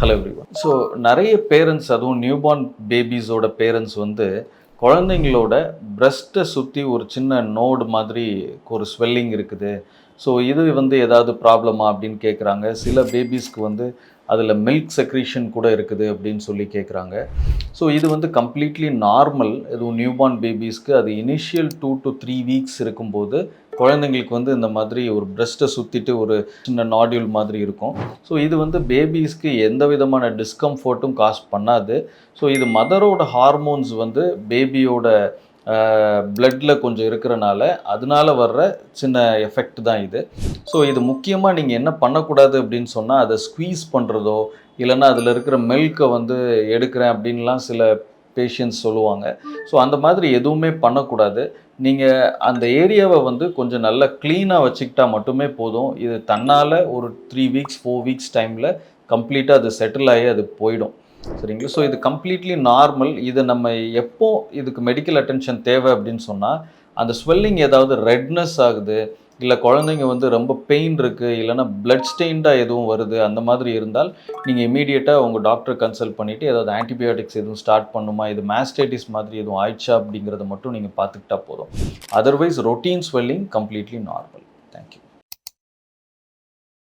Hello everyone so நிறைய parents அதுவும் newborn பேபிஸோட பேரண்ட்ஸ் வந்து குழந்தைங்களோட பிரஸ்ட்டை சுற்றி ஒரு சின்ன நோடு மாதிரி ஒரு ஸ்வெல்லிங் இருக்குது. ஸோ இது வந்து ஏதாவது ப்ராப்ளமா அப்படின்னு கேட்குறாங்க சில பேபிஸ்க்கு வந்து அதில் மில்க் செக்ரீஷன் கூட இருக்குது அப்படின்னு சொல்லி கேட்குறாங்க ஸோ இது வந்து கம்ப்ளீட்லி நார்மல் இதுவும் நியூபார்ன் பேபிஸ்க்கு அது initial two to three weeks இருக்கும்போது குழந்தைங்களுக்கு வந்து இந்த மாதிரி ஒரு பிரஸ்ட்டை சுற்றிட்டு ஒரு சின்ன நாடியூல் மாதிரி இருக்கும். ஸோ இது வந்து பேபிஸ்க்கு எந்த விதமான டிஸ்கம்ஃபர்ட்டும் காஸ் பண்ணாது. ஸோ இது மதரோட ஹார்மோன்ஸ் வந்து பேபியோட பிளட்டில் கொஞ்சம் இருக்கிறனால அதனால வர்ற சின்ன எஃபெக்ட் தான் இது. ஸோ இது முக்கியமாக நீங்கள் என்ன பண்ணக்கூடாது அப்படின்னு சொன்னால் அதை ஸ்குவீஸ் பண்ணுறதோ இல்லைன்னா அதில் இருக்கிற மில்கை வந்து எடுக்கிறேன் அப்படின்லாம் சில பேஷண்ட்ஸ் சொல்லுவாங்க. ஸோ அந்த மாதிரி எதுவுமே பண்ணக்கூடாது. நீங்கள் அந்த ஏரியாவை வந்து கொஞ்சம் நல்லா க்ளீனாக வச்சுக்கிட்டா மட்டுமே போதும். இது தன்னால் ஒரு த்ரீ வீக்ஸ் ஃபோர் வீக்ஸ் டைமில் கம்ப்ளீட்டாக அது செட்டில் ஆகி அது போயிடும். சரிங்களா? ஸோ இது கம்ப்ளீட்லி நார்மல் இதை நம்ம எப்போ இதுக்கு மெடிக்கல் அட்டென்ஷன் தேவை அப்படின்னு சொன்னால் அந்த ஸ்வெல்லிங் ஏதாவது ரெட்னஸ் ஆகுது இல்லை குழந்தைங்க வந்து ரொம்ப பெயின் இருக்குது இல்லைன்னா பிளட் ஸ்டெயின்டாக எதுவும் வருது அந்த மாதிரி இருந்தால் நீங்கள் இமீடியட்டாக உங்கள் டாக்டர் கன்சல்ட் பண்ணிவிட்டு ஏதாவது ஆன்டிபயோட்டிக்ஸ் எதுவும் ஸ்டார்ட் பண்ணுமா இது மேஸ்டைட்டிஸ் மாதிரி எதுவும் ஆயிடுச்சா அப்படிங்கிறத மட்டும் நீங்கள் பார்த்துக்கிட்டா போதும். Otherwise routine swelling completely normal thank you